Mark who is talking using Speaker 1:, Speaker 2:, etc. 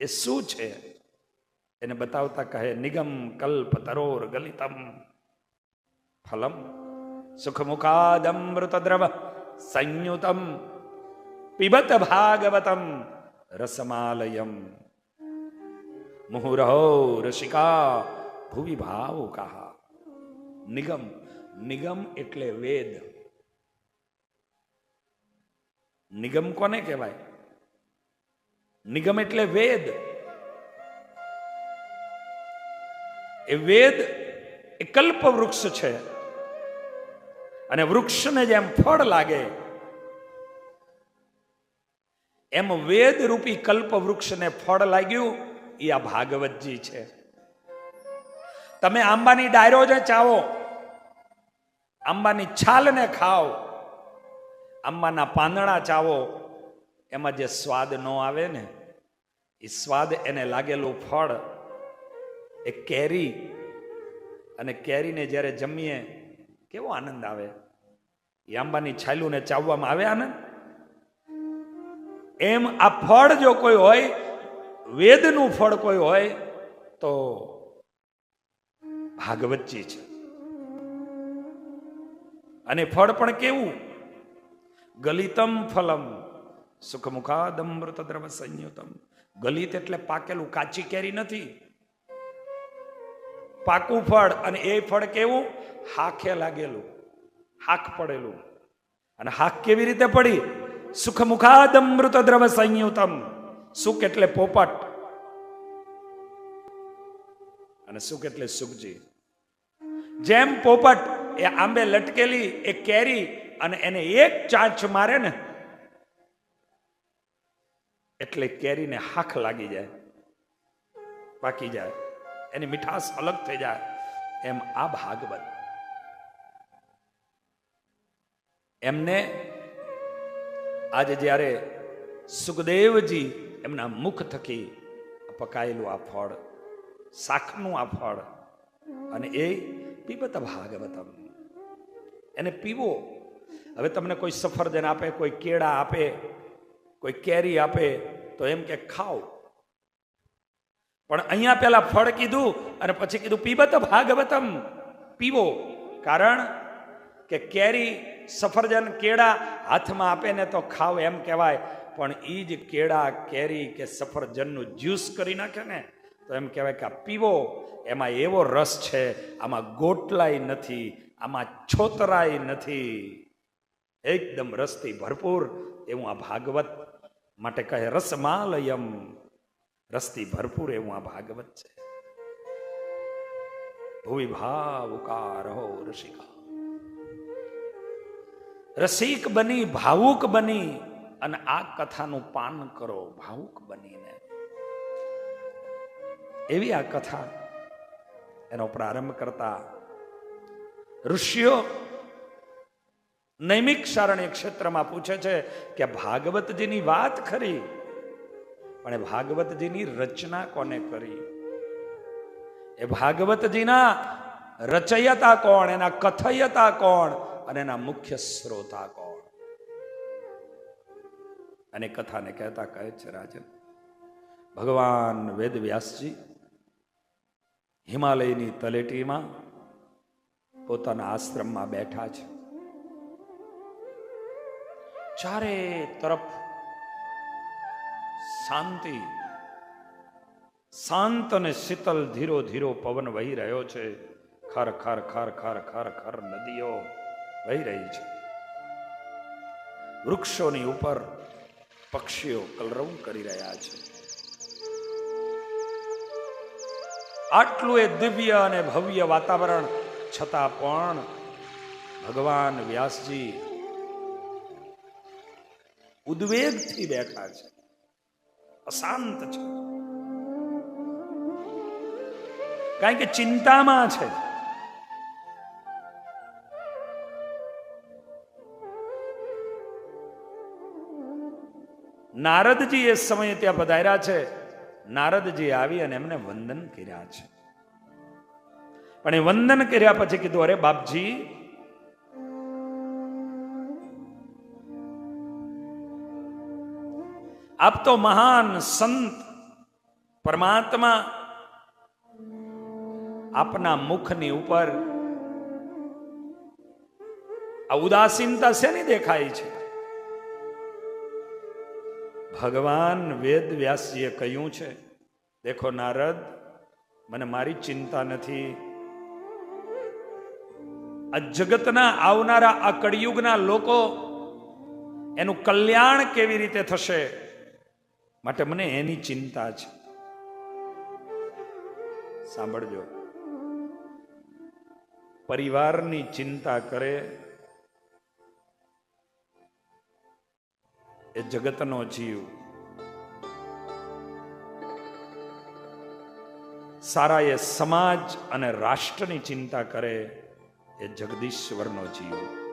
Speaker 1: એ શું છે એને બતાવતા કહે નિગમ કલ્પ તરોર ગલિતમ ફલમ સુખમુખાદમૃત દ્રવ સંયુતમ પિબત ભાગવતમ રસમાલયમ મુહુરહો રસિકા ભુવિ ભાવુકા નિગમ નિગમ એટલે વેદ નિગમ કોને કહેવાય નિગમ એટલે વેદ. એ વેદ એ કલ્પ વૃક્ષ છે. અને વૃક્ષને જેમ ફળ લાગે, એમ વેદ રૂપી કલ્પ વૃક્ષને ફળ લાગ્યું, એ આ ભાગવતજી છે. તમે આંબાની ડાયરો જે ચાવો, આંબાની છાલને ખાઓ, આંબાના પાંદડા ચાવો, એમાં જે સ્વાદ ન આવે ને એ સ્વાદ એને લાગેલું ફળ, એ કેરી અને કેરીને જ્યારે જમીએ, કેવો આનંદ આવે. એ આંબાની છાલુને ચાવવામાં આવે આનંદ? એમ આ ફળ જો કોઈ હોય, વેદનું ફળ કોઈ હોય, તો ભાગવતજી છે. અને ફળ પણ કેવું? ગલિતમ ફલમ. સુખમુખાદમૃત દ્રવ સંયુતમ ગલિત એટલે પાકેલું, કાચી કેરી નથી. પાકું ફળ અને એ ફળ કેવું? હાખે લાગેલું હાક પડેલું. અને હાક કેવી રીતે પડી? સુખમુખાદમૃત દ્રવ સંયુતમ સુખ એટલે પોપટ. અને સુખ એટલે સુખજી. જેમ પોપટ એ આંબે લટકેલી, એ કેરી અને એને એક ચાંચ મારે ને એટલે કેરીને હાખ લાગી જાય, પાકી જાય, એની મીઠાશ અલગ થઈ જાય, એમ આ ભાગવત. એમને આજે જ્યારે સુખદેવજી એમના મુખ થકી પકાયેલું આ ફળ શાખનું આ ફળ, અને એ પીબત ભાગવતમ. એને પીવો. હવે તમને કોઈ સફરજન આપે, કોઈ કેળા આપે કોઈ કેરી આપે તો એમ કે ખાઓ. પણ અહીંયા પેલા ફળ કીધું અને પછી કીધું પીબત ભાગવતમ, પીવો. કારણ કે કેરી સફરજન કેળા હાથમાં આપે ને તો ખાવ એમ કહેવાય. પણ એ જ કેળા, કેરી કે સફરજનનું જ્યુસ કરી નાખે ને તો એમ કહેવાય કે આ પીવો, એમાં એવો રસ છે, આમાં ગોટલાય નથી, આમાં છોતરાય નથી. એકદમ રસથી ભરપૂર એવું આ ભાગવત માટે કહે, રસમાલયમ. રસથી ભરપૂર એવું આ ભાગવત છે. ભૂવિભાવ ભાવુકાર હો રસિકા. રસિક બની, ભાવુક બની, અને આ કથાનું પાન કરો, ભાવુક બનીને. એવી આ કથા એનો પ્રારંભ કરતા ઋષિઓ નૈમિક શારણ્ય ક્ષેત્રમાં પૂછે છે કે ભાગવતજીની વાત ખરી? પણ એ ભાગવતજીની રચના કોને કરી? એ ભાગવતજીના રચયતા કોણ, એના કથયતા કોણ અને એના મુખ્ય શ્રોતા કોણ? અને કથાને કહેતા કહે છે રાજન, ભગવાન વેદ વ્યાસજી હિમાલયની તલેટીમાં પોતાના આશ્રમમાં બેઠા છે. ચારે તરફ શાંતિ, શાંત અને શીતલ ધીરો ધીરો પવન વહી રહ્યો છે. ખર ખર ખર ખર ખર ખર નદીઓ વહી રહી છે. વૃક્ષોની ઉપર પક્ષીઓ કલરવ કરી રહ્યા છે. આટલું એ દિવ્ય અને ભવ્ય વાતાવરણ છતાં પણ ભગવાન વ્યાસજી ઉદ્વેગથી બેઠા છે. અશાંત છે. કારણ કે ચિંતામાં છે. નારદજી એ સમયે ત્યાં પધાર્યા છે. નારદજી આવી અને એમને વંદન કર્યા છે. પણ એ વંદન કર્યા પછી કીધું, અરે બાપજી આપ તો મહાન સંત, પરમાત્મા. આપના મુખની ઉપર આ ઉદાસીનતા શેની દેખાય છે? ભગવાન વેદ વ્યાસજીએ કહ્યું છે, દેખો નારદ, મને મારી ચિંતા નથી. આ જગતના આવનારા આ કળિયુગના લોકો, એનું કલ્યાણ કેવી રીતે થશે? માટે મને એની ચિંતા છે. સાંભળજો. પરિવારની ચિંતા કરે એ જગતનો જીવ. સારા એ સમાજ અને રાષ્ટ્રની ચિંતા કરે એ જગદીશ્વરનો જીવ.